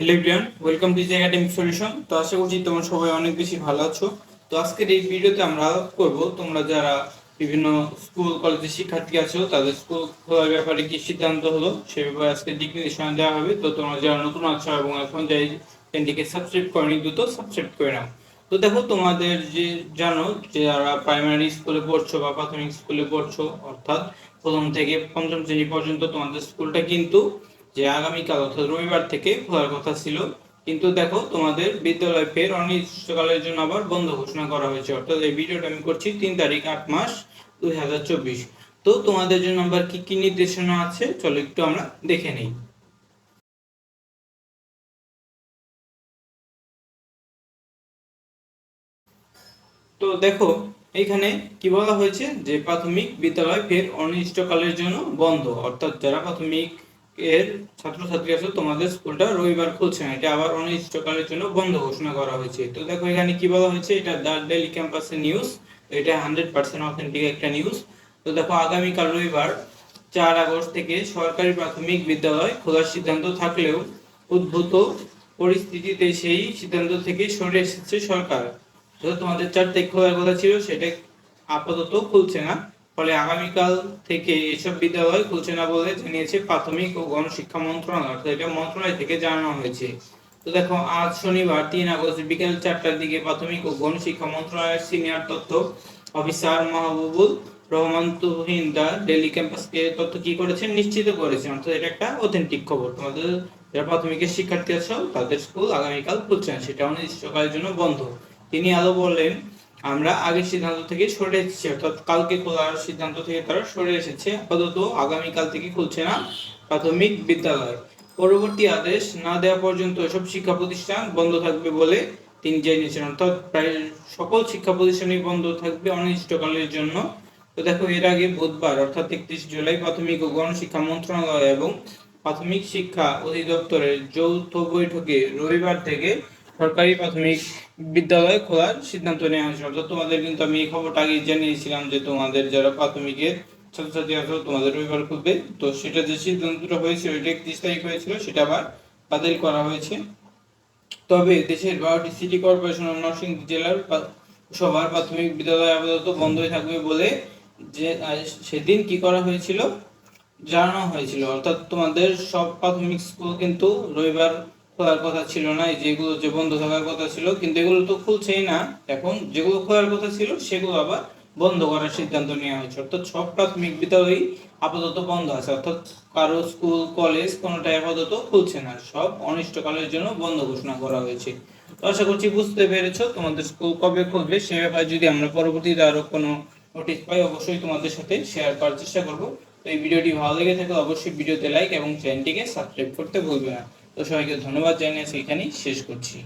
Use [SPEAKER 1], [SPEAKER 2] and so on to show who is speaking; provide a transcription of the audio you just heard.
[SPEAKER 1] Everyone welcome to academic solution তো আশা করছি তোমরা সবাই অনেক বেশি ভালো আছো। তো আজকের এই ভিডিওতে আমরা করব, তোমরা যারা বিভিন্ন স্কুল কলেজের শিক্ষার্থী আছো, তাদের স্কুল খোলার ব্যাপারে কি সিদ্ধান্ত হলো, সে ব্যাপারে আজকে নির্দেশনা দেওয়া হবে। তো তোমরা যারা নতুন আছো এবং এখন যাই, চ্যানেলটিকে সাবস্ক্রাইব করেনি, দ্রুত সাবস্ক্রাইব করে নাও। তো দেখো, তোমাদের যে জানো যে যারা প্রাইমারি স্কুলে পড়ছো বা প্রাথমিক স্কুলে পড়ছো, অর্থাৎ প্রথম থেকে পঞ্চম শ্রেণি পর্যন্ত তোমাদের স্কুলটা কিন্তু যে আগামীকাল, অর্থাৎ রবিবার থেকে খোলার কথা ছিল। কিন্তু দেখো, তোমাদের বিদ্যালয় ফের অনির্দিষ্টকালের জন্য আবার বন্ধ ঘোষণা করা হয়েছে। অর্থাৎ এই ভিডিওটা আমি করছি তিন তারিখ আট মাস দুই হাজার চব্বিশ। তো তোমাদের জন্য আবার কি কি নির্দেশনা আছে? চলো একটু আমরা দেখে নিই। তো দেখো এখানে কি বলা হয়েছে? যে প্রাথমিক বিদ্যালয় ফের অনির্দিষ্টকালের জন্য বন্ধ। অর্থাৎ যারা প্রাথমিক এর ছাত্রছাত্রী আছে, তোমাদের স্কুলটা রবিবার খুলছে না। এটা আবার অনির্দিষ্টকালের জন্য বন্ধ ঘোষণা করা হয়েছে। তো দেখো, এখানে কি বলা হয়েছে? এটা দ্য ডেলি ক্যাম্পাসের নিউজ এটা হান্ড্রেড পার্সেন্ট অথেন্টিক একটা নিউজ তো দেখো, আগামীকাল রবিবার চার আগস্ট থেকে সরকারি প্রাথমিক বিদ্যালয় খোলার সিদ্ধান্ত থাকলেও উদ্ভূত পরিস্থিতিতে সেই সিদ্ধান্ত থেকে সরে এসেছে সরকার। তো তোমাদের চার খোলার কথা ছিল, সেটা আপাতত খুলছে না। ফলে আগামীকাল থেকে এসব বিদ্যালয় খুলছে না বলে জানিয়েছে প্রাথমিক ও গণশিক্ষা মন্ত্রণালয়, অর্থাৎ এটা মন্ত্রণালয় থেকে জানানো হয়েছে। তো দেখো, আজ শনিবার, তিন আগস্ট বিকেল চারটার দিকে প্রাথমিক ও গণশিক্ষা মন্ত্রণালয়ের সিনিয়র তথ্য officer Mahbubul Rahman Tuhin the daily ক্যাম্পাসকে তথ্য কি করেছেন নিশ্চিত করেছেন। অর্থাৎ এটা একটা অথেন্টিক খবর। তোমাদের যারা প্রাথমিকের শিক্ষার্থী আছো, তাদের স্কুল আগামীকাল খুলছে না সেটা অনির্দিষ্টকালের জন্য বন্ধ। তিনি আরও বলেন আমরা আগের সিদ্ধান্ত থেকে সরে এসেছি, অর্থাৎ কালকে খোলার সিদ্ধান্ত থেকে তারা সরে এসেছে। আপাতত আগামীকাল থেকে খুলছে না প্রাথমিক বিদ্যালয়। পরবর্তী আদেশ না দেওয়া পর্যন্ত এসব শিক্ষা প্রতিষ্ঠান বন্ধ থাকবে বলে তিনি জানিয়েছেন অর্থাৎ প্রায় সকল শিক্ষা প্রতিষ্ঠানই বন্ধ থাকবে অনির্দিষ্টকালের জন্য। তো দেখো, এর আগে বুধবার, অর্থাৎ একত্রিশ জুলাই, প্রাথমিক ও গণশিক্ষা মন্ত্রণালয় এবং প্রাথমিক শিক্ষা অধিদপ্তরের যৌথ বৈঠকে রবিবার থেকে সরকারি প্রাথমিক বিদ্যালয় খোলার সিদ্ধান্ত নেওয়া হয়েছিল। অর্থাৎ তোমাদের কিন্তু আমি এই খবরটা আগে জানিয়েছিলাম যে তোমাদের যারা প্রাথমিকের ছাত্রছাত্রী আছো, তোমাদের রবিবার খুলবে। তো সেটা যে সিদ্ধান্তটা হয়েছিল, এটা একত্রিশ তারিখ হয়েছিল, সেটা আবার বাতিল করা হয়েছে। তবে দেশের বারোটি সিটি কর্পোরেশন ও নরসিংদী জেলার সবার প্রাথমিক বিদ্যালয় আপাতত বন্ধই থাকবে বলে যে সেদিন কি করা হয়েছিল? জানানো হয়েছিল। অর্থাৎ তোমাদের সব প্রাথমিক স্কুল কিন্তু রবিবার খোলার কথা ছিল না যেগুলো যে বন্ধ থাকার কথা ছিল, কিন্তু এগুলো তো খুলছেই না। এখন যেগুলো খোলার কথা ছিল, সেগুলো আবার বন্ধ করার সিদ্ধান্ত নেওয়া হয়েছে। অর্থাৎ সব প্রাথমিক বিদ্যালয়ই আপাতত বন্ধ আছে। অর্থাৎ কারও স্কুল, কলেজ কোনোটাই আপাতত খুলছে না। সব অনিষ্টকালের জন্য বন্ধ ঘোষণা করা হয়েছে। তো আশা করছি বুঝতে পেরেছ তোমাদের স্কুল কবে খুলবে, সে ব্যাপারে যদি আমরা পরবর্তীতে আরও কোনো নোটিশ পাই, অবশ্যই তোমাদের সাথে শেয়ার করার চেষ্টা করব। তো এই ভিডিওটি ভালো লেগে থাকলে অবশ্যই ভিডিওতে লাইক এবং চ্যানেলটিকে সাবস্ক্রাইব করতে ভুলবে না। তো সবাইকে ধন্যবাদ জানিয়ে এখানেই শেষ করছি।